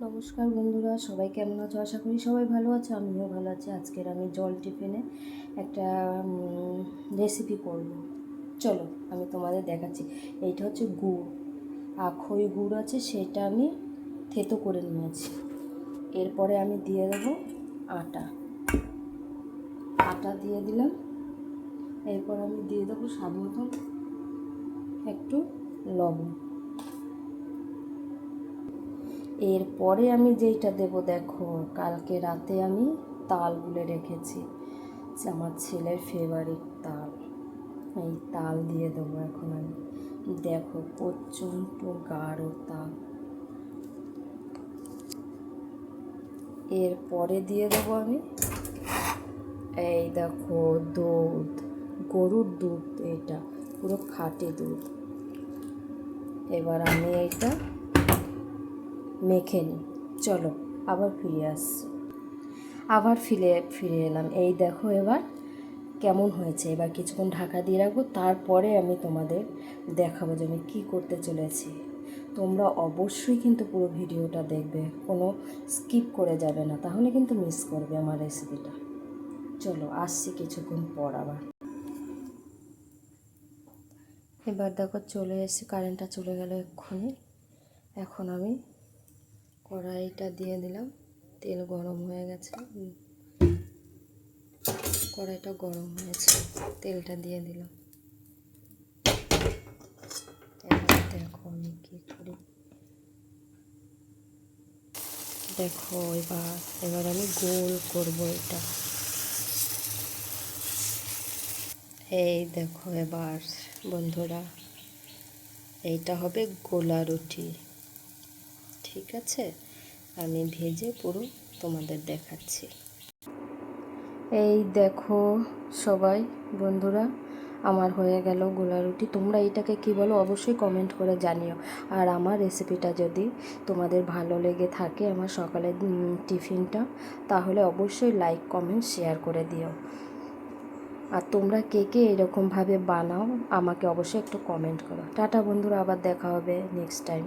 নমস্কার বন্ধুরা, সবাই কেমন আছো? আশা করি সবাই ভালো আছে, আমিও ভালো আছি। আজকের আমি জল টিফিনে একটা রেসিপি করব। চলো, আমি তোমাদের দেখাচ্ছি। এইটা হচ্ছে গুড়। আখই গুড় আছে, সেটা আমি থেতো করে নিয়েছি। এরপরে আমি দিয়ে দেবো আটা। আটা দিয়ে দিলাম। এরপর আমি দিয়ে দেবো স্বাদ মতন একটু লবণ। এরপরে আমি যেইটা দেব দেখো, কালকে রাতে আমি তাল গুলে রেখেছি। আমার ছেলের ফেভারিট তাল। এই তাল দিয়ে দেবো এখন আমি। দেখো প্রচণ্ড গাঢ় তাল। এরপরে দিয়ে দেবো আমি, এই দেখো দুধ, গরুর দুধ এটা, পুরো খাঁটি দুধ। এবার আমি এইটা মেখে নিই চলো, আবার ফিরে আসছি। আবার ফিরে ফিরে এলাম। এই দেখো এবার কেমন হয়েছে। এবার কিছুক্ষণ ঢাকা দিয়ে রাখব, তারপরে আমি তোমাদের দেখাবো যে আমি কী করতে চলেছি। তোমরা অবশ্যই কিন্তু পুরো ভিডিওটা দেখবে, কোনো স্কিপ করে যাবে না। তাহলে কিন্তু মিস করবে আমার রেসিপিটা চলো, আসছি কিছুক্ষণ পর আবার। এবার দেখো চলে এসে কারেন্টটা চলে গেল এক্ষুনি। এখন আমি কড়াইটা দিয়ে দিলাম। তেল গরম হয়ে গেছে। কড়াইটা গরম হয়েছে। তেলটা দিয়ে দিলাম। দেখো আমি কী করি। দেখো এবার এবার আমি গোল করব এটা। এই দেখো এবার বন্ধুরা, এইটা হবে গোলা রুটি। ঠিক আছে? আমি ভেজে পুরো তোমাদের দেখাচ্ছি। এই দেখো সবাই, বন্ধুরা, আমার হয়ে গেল গোলা রুটি। তোমরা এটাকে কি বলো? অবশ্যই কমেন্ট করে জানিও। আর আমার রেসিপিটা যদি তোমাদের ভালো লেগে থাকে, আমার সকালের টিফিনটা, তাহলে অবশ্যই লাইক কমেন্ট শেয়ার করে দিও। আর তোমরা কে কে এরকমভাবে বানাও, আমাকে অবশ্যই একটু কমেন্ট করো। টাটা বন্ধুরা, আবার দেখা হবে নেক্সট টাইম